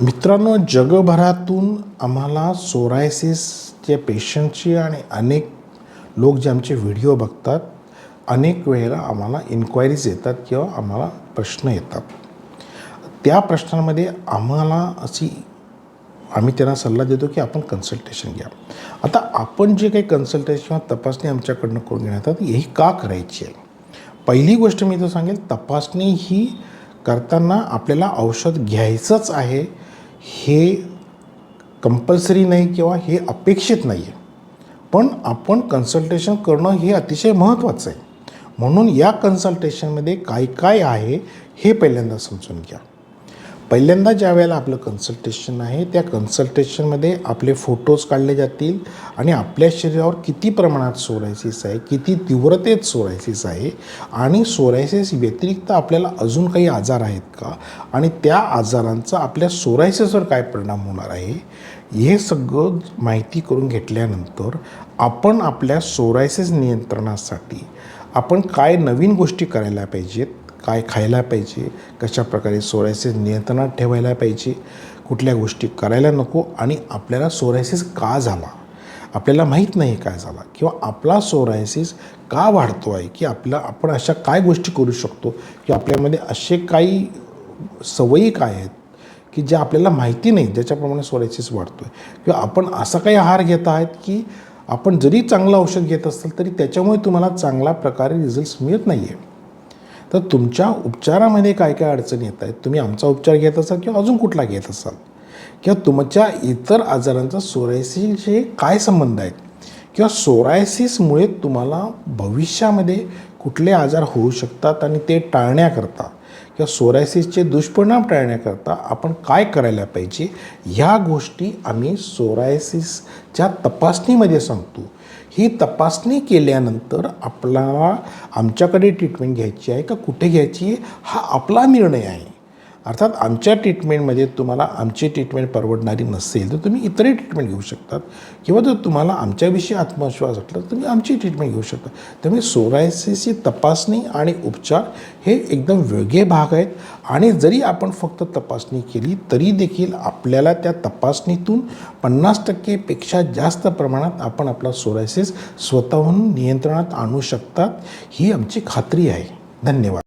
मित्रांनो जगभरातून आम्हाला सोरायसिसच्या पेशंटची आणि अनेक लोक जे आमचे व्हिडिओ बघतात अनेक वेळेला आम्हाला इन्क्वायरीज येतात किंवा आम्हाला प्रश्न येतात. त्या प्रश्नांमध्ये आम्हाला अशी आम्ही त्यांना सल्ला देतो की आपण कन्सल्टेशन घ्या. आता आपण जे काही कन्सल्टेशन किंवा तपासणी आमच्याकडनं करून घेण्यात येतात ही का करायची आहे? पहिली गोष्ट मी तर सांगेल तपासणी ही करताना आपल्याला औषध घ्यायचंच आहे हे कंपल्सरी नाही किंवा हे अपेक्षित नाही आहे पण आपण कन्सल्टेशन करणं हे अतिशय महत्त्वाचं आहे. म्हणून या कन्सल्टेशनमध्ये काय काय आहे हे पहिल्यांदा समजून घ्या. पहिल्यांदा ज्या वेळेला आपलं कन्सल्टेशन आहे त्या कन्सल्टेशनमध्ये आपले फोटोज काढले जातील आणि आपल्या शरीरावर किती प्रमाणात सोरायसिस आहे किती तीव्रतेत सोरायसिस आहे आणि सोरायसिस व्यतिरिक्त आपल्याला अजून काही आजार आहेत का? आणि त्या आजारांचा आपल्या सोरायसिसवर काय परिणाम होणार आहे? हे सगळं माहिती करून घेतल्यानंतर आपण आपल्या सोरायसिस नियंत्रणासाठी आपण काय नवीन गोष्टी करायला पाहिजेत? काय खायला पाहिजे कशा प्रकारे सोरायसिस नियंत्रणात ठेवायला पाहिजे कुठल्या गोष्टी करायला नको आणि आपल्याला सोरायसिस का झाला? आपल्याला माहीत नाही काय झाला? किंवा आपला सोरायसिस का वाढतो आहे? की आपला आपण अशा काय गोष्टी करू शकतो? की आपल्यामध्ये असे काही सवयी काय आहेत? की ज्या आपल्याला माहिती नाही ज्याच्याप्रमाणे सोरायसिस वाढतो आहे किंवा आपण असा काही आहार घेत आहेत की आपण जरी चांगलं औषध घेत असाल तरी त्याच्यामुळे तुम्हाला चांगल्या प्रकारे रिझल्ट्स मिळत नाही आहे तर तुमच्या उपचारामध्ये काय काय अडचणी येत आहेत? तुम्ही आमचा उपचार घेत असाल किंवा अजून कुठला घेत असाल? किंवा तुमच्या इतर आजारांचा सोरायसिसशी काय संबंध आहेत? किंवा सोरायसिसमुळे तुम्हाला भविष्यामध्ये कुठले आजार होऊ शकतात आणि ते टाळण्याकरता किंवा सोरायसिसचे दुष्परिणाम टाळण्याकरता आपण काय करायला पाहिजे? ह्या गोष्टी आम्ही सोरायसिसच्या तपासणीमध्ये सांगतो. ही तपासणी केल्यानंतर आपला आमच्याकडे ट्रीटमेंट घ्यायची आहे का कुठे घ्यायची आहे हा आपला निर्णय आहे. अर्थात आमच्या ट्रीटमेंटमध्ये तुम्हाला आमची ट्रीटमेंट परवडणारी नसेल तर तुम्ही इतरही ट्रीटमेंट घेऊ शकतात. किंवा जर तुम्हाला आमच्याविषयी आत्मविश्वास वाटला तर तुम्ही आमची ट्रीटमेंट घेऊ शकता. त्यामुळे सोरायसिसची तपासणी आणि उपचार हे एकदम वेगळे भाग आहेत. आणि जरी आपण फक्त तपासणी केली तरी देखील आपल्याला त्या तपासणीतून पन्नास टक्केपेक्षा जास्त प्रमाणात आपण आपला सोरायसिस स्वतःहून नियंत्रणात आणू शकतात ही आमची खात्री आहे. धन्यवाद.